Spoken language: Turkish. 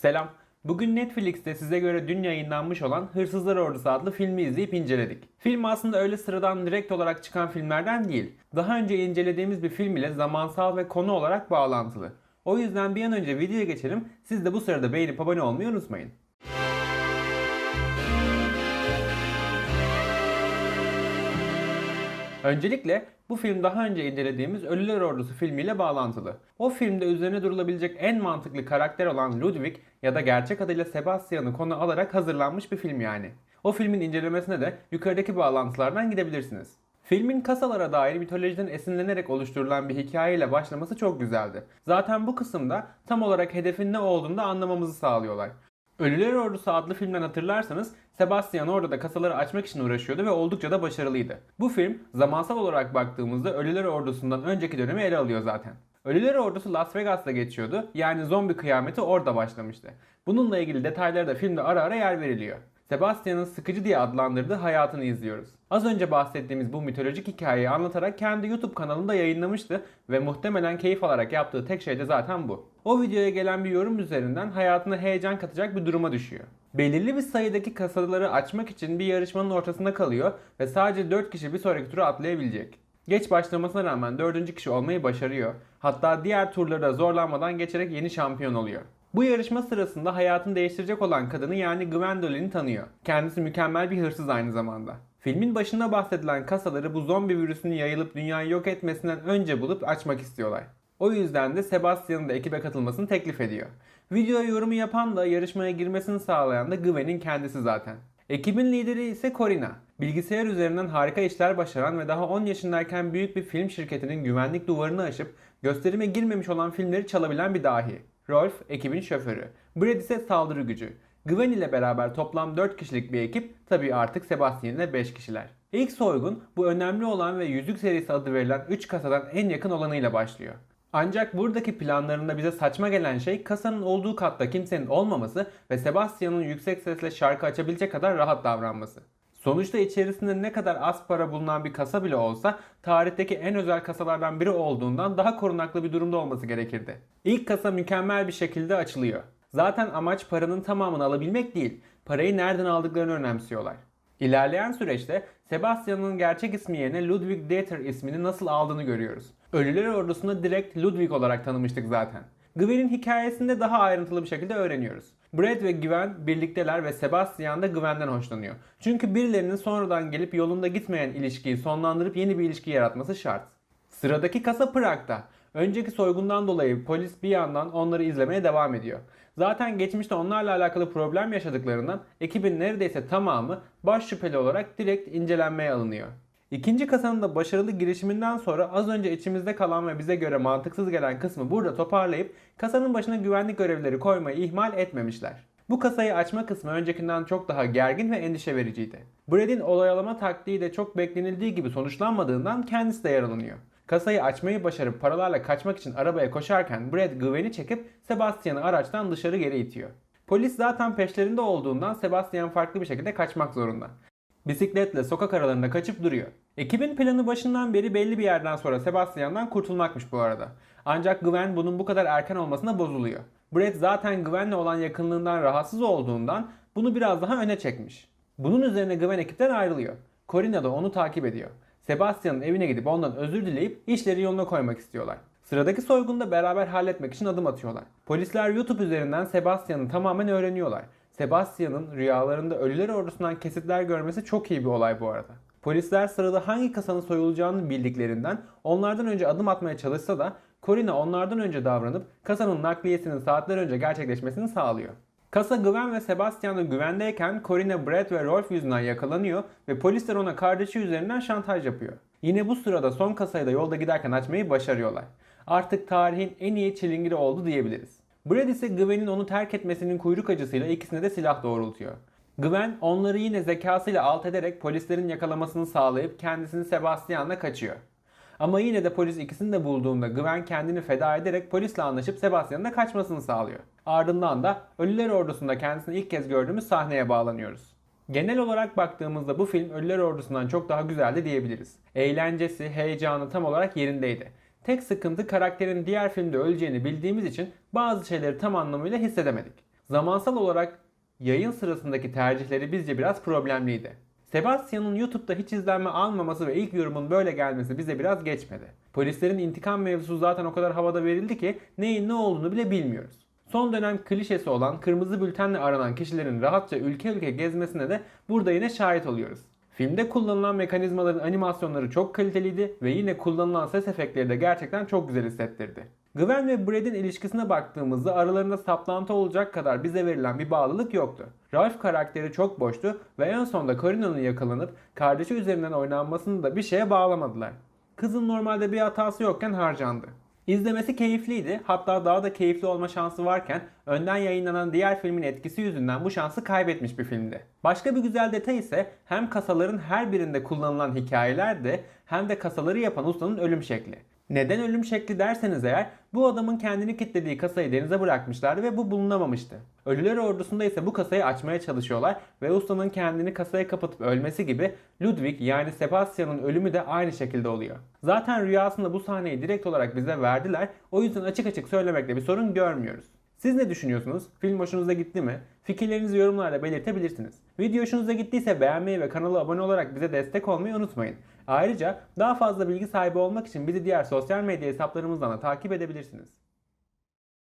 Selam. Bugün Netflix'te size göre dün yayınlanmış olan Hırsızlar Ordusu adlı filmi izleyip inceledik. Film aslında öyle sıradan direkt olarak çıkan filmlerden değil. Daha önce incelediğimiz bir film ile zamansal ve konu olarak bağlantılı. O yüzden bir an önce videoya geçelim. Siz de bu sırada beğenip abone olmayı unutmayın. Öncelikle bu film daha önce incelediğimiz Ölüler Ordusu filmiyle bağlantılı. O filmde üzerine durulabilecek en mantıklı karakter olan Ludwig ya da gerçek adıyla Sebastian'ı konu alarak hazırlanmış bir film yani. O filmin incelemesine de yukarıdaki bağlantılardan gidebilirsiniz. Filmin kasalara dair mitolojiden esinlenerek oluşturulan bir hikayeyle başlaması çok güzeldi. Zaten bu kısımda tam olarak hedefin ne olduğunu da anlamamızı sağlıyorlar. Ölüler Ordusu adlı filmden hatırlarsanız Sebastian orada da kasaları açmak için uğraşıyordu ve oldukça da başarılıydı. Bu film zamansal olarak baktığımızda Ölüler Ordusu'ndan önceki dönemi ele alıyor zaten. Ölüler Ordusu Las Vegas'ta geçiyordu. Yani zombi kıyameti orada başlamıştı. Bununla ilgili detaylara da filmde ara ara yer veriliyor. Sebastian'ın sıkıcı diye adlandırdığı hayatını izliyoruz. Az önce bahsettiğimiz bu mitolojik hikayeyi anlatarak kendi YouTube kanalında yayınlamıştı ve muhtemelen keyif alarak yaptığı tek şey de zaten bu. O videoya gelen bir yorum üzerinden hayatına heyecan katacak bir duruma düşüyor. Belirli bir sayıdaki kasaları açmak için bir yarışmanın ortasında kalıyor ve sadece 4 kişi bir sonraki tura atlayabilecek. Geç başlamasına rağmen 4. kişi olmayı başarıyor. Hatta diğer turlara zorlanmadan geçerek yeni şampiyon oluyor. Bu yarışma sırasında hayatını değiştirecek olan kadını yani Gwendolyn'i tanıyor. Kendisi mükemmel bir hırsız aynı zamanda. Filmin başında bahsedilen kasaları bu zombi virüsünün yayılıp dünyayı yok etmesinden önce bulup açmak istiyorlar. O yüzden de Sebastian'ın da ekibe katılmasını teklif ediyor. Videoya yorumu yapan da yarışmaya girmesini sağlayan da Gwen'in kendisi zaten. Ekibin lideri ise Corina. Bilgisayar üzerinden harika işler başaran ve daha 10 yaşındayken büyük bir film şirketinin güvenlik duvarını aşıp gösterime girmemiş olan filmleri çalabilen bir dahi. Rolf ekibin şoförü. Brad ise saldırı gücü. Gwen ile beraber toplam 4 kişilik bir ekip, tabii artık Sebastian ile 5 kişiler. İlk soygun bu önemli olan ve yüzük serisi adı verilen 3 kasadan en yakın olanıyla başlıyor. Ancak buradaki planlarında bize saçma gelen şey kasanın olduğu katta kimsenin olmaması ve Sebastian'ın yüksek sesle şarkı açabilecek kadar rahat davranması. Sonuçta içerisinde ne kadar az para bulunan bir kasa bile olsa tarihteki en özel kasalardan biri olduğundan daha korunaklı bir durumda olması gerekirdi. İlk kasa mükemmel bir şekilde açılıyor. Zaten amaç paranın tamamını alabilmek değil, parayı nereden aldıklarını önemsiyorlar. İlerleyen süreçte Sebastian'ın gerçek ismi yerine Ludwig Dieter ismini nasıl aldığını görüyoruz. Ölüler Ordusu'nda direkt Ludwig olarak tanımıştık zaten. Gwen'in hikayesinde daha ayrıntılı bir şekilde öğreniyoruz. Brad ve Gwen birlikteler ve Sebastian da Gwen'den hoşlanıyor. Çünkü birilerinin sonradan gelip yolunda gitmeyen ilişkiyi sonlandırıp yeni bir ilişki yaratması şart. Sıradaki kasa Prag'da. Önceki soygundan dolayı polis bir yandan onları izlemeye devam ediyor. Zaten geçmişte onlarla alakalı problem yaşadıklarından ekibin neredeyse tamamı baş şüpheli olarak direkt incelenmeye alınıyor. İkinci kasanın da başarılı girişiminden sonra az önce içimizde kalan ve bize göre mantıksız gelen kısmı burada toparlayıp kasanın başına güvenlik görevlileri koymayı ihmal etmemişler. Bu kasayı açma kısmı öncekinden çok daha gergin ve endişe vericiydi. Brad'in olayalama taktiği de çok beklenildiği gibi sonuçlanmadığından kendisi de yaralanıyor. Kasayı açmayı başarıp paralarla kaçmak için arabaya koşarken Brad Gwen'i çekip Sebastian'ı araçtan dışarı geri itiyor. Polis zaten peşlerinde olduğundan Sebastian farklı bir şekilde kaçmak zorunda. Bisikletle sokak aralarında kaçıp duruyor. Ekibin planı başından beri belli bir yerden sonra Sebastian'dan kurtulmakmış bu arada. Ancak Gwen bunun bu kadar erken olmasına bozuluyor. Brad zaten Gwen'le olan yakınlığından rahatsız olduğundan bunu biraz daha öne çekmiş. Bunun üzerine Gwen ekipten ayrılıyor. Corina da onu takip ediyor. Sebastian'ın evine gidip ondan özür dileyip işleri yoluna koymak istiyorlar. Sıradaki soygunu da beraber halletmek için adım atıyorlar. Polisler YouTube üzerinden Sebastian'ı tamamen öğreniyorlar. Sebastian'ın rüyalarında ölüler ordusundan kesitler görmesi çok iyi bir olay bu arada. Polisler sırada hangi kasanın soyulacağını bildiklerinden onlardan önce adım atmaya çalışsa da Corina onlardan önce davranıp kasanın nakliyesinin saatler önce gerçekleşmesini sağlıyor. Kasa Gwen ve Sebastian'da güvendeyken Corina, Brad ve Rolf yüzünden yakalanıyor ve polisler ona kardeşi üzerinden şantaj yapıyor. Yine bu sırada son kasayı da yolda giderken açmayı başarıyorlar. Artık tarihin en iyi çilingiri oldu diyebiliriz. Brad ise Gwen'in onu terk etmesinin kuyruk acısıyla ikisine de silah doğrultuyor. Gwen onları yine zekasıyla alt ederek polislerin yakalamasını sağlayıp kendisini Sebastian'la kaçıyor. Ama yine de polis ikisini de bulduğunda Gwen kendini feda ederek polisle anlaşıp Sebastian'ın da kaçmasını sağlıyor. Ardından da Ölüler Ordusu'nda kendisini ilk kez gördüğümüz sahneye bağlanıyoruz. Genel olarak baktığımızda bu film Ölüler Ordusu'ndan çok daha güzeldi diyebiliriz. Eğlencesi, heyecanı tam olarak yerindeydi. Tek sıkıntı karakterin diğer filmde öleceğini bildiğimiz için bazı şeyleri tam anlamıyla hissedemedik. Zamansal olarak yayın sırasındaki tercihleri bizce biraz problemliydi. Sebastian'ın YouTube'da hiç izlenme almaması ve ilk yorumun böyle gelmesi bize biraz geçmedi. Polislerin intikam mevzusu zaten o kadar havada verildi ki neyin ne olduğunu bile bilmiyoruz. Son dönem klişesi olan kırmızı bültenle aranan kişilerin rahatça ülke ülke gezmesine de burada yine şahit oluyoruz. Filmde kullanılan mekanizmaların animasyonları çok kaliteliydi ve yine kullanılan ses efektleri de gerçekten çok güzel hissettirdi. Gwen ve Brad'in ilişkisine baktığımızda aralarında saplantı olacak kadar bize verilen bir bağlılık yoktu. Ralph karakteri çok boştu ve en sonunda Corina'nın yakalanıp kardeşi üzerinden oynanmasını da bir şeye bağlamadılar. Kızın normalde bir hatası yokken harcandı. İzlemesi keyifliydi. Hatta daha da keyifli olma şansı varken önden yayınlanan diğer filmin etkisi yüzünden bu şansı kaybetmiş bir filmdi. Başka bir güzel detay ise hem kasaların her birinde kullanılan hikayeler de hem de kasaları yapan ustanın ölüm şekli. Neden ölüm şekli derseniz eğer bu adamın kendini kilitlediği kasayı denize bırakmışlardı ve bu bulunamamıştı. Ölüler ordusunda ise bu kasayı açmaya çalışıyorlar ve ustanın kendini kasaya kapatıp ölmesi gibi Ludwig yani Sebastian'ın ölümü de aynı şekilde oluyor. Zaten rüyasında bu sahneyi direkt olarak bize verdiler o yüzden açık açık söylemekte bir sorun görmüyoruz. Siz ne düşünüyorsunuz? Film hoşunuza gitti mi? Fikirlerinizi yorumlarda belirtebilirsiniz. Video hoşunuza gittiyse beğenmeyi ve kanala abone olarak bize destek olmayı unutmayın. Ayrıca daha fazla bilgi sahibi olmak için bizi diğer sosyal medya hesaplarımızdan da takip edebilirsiniz.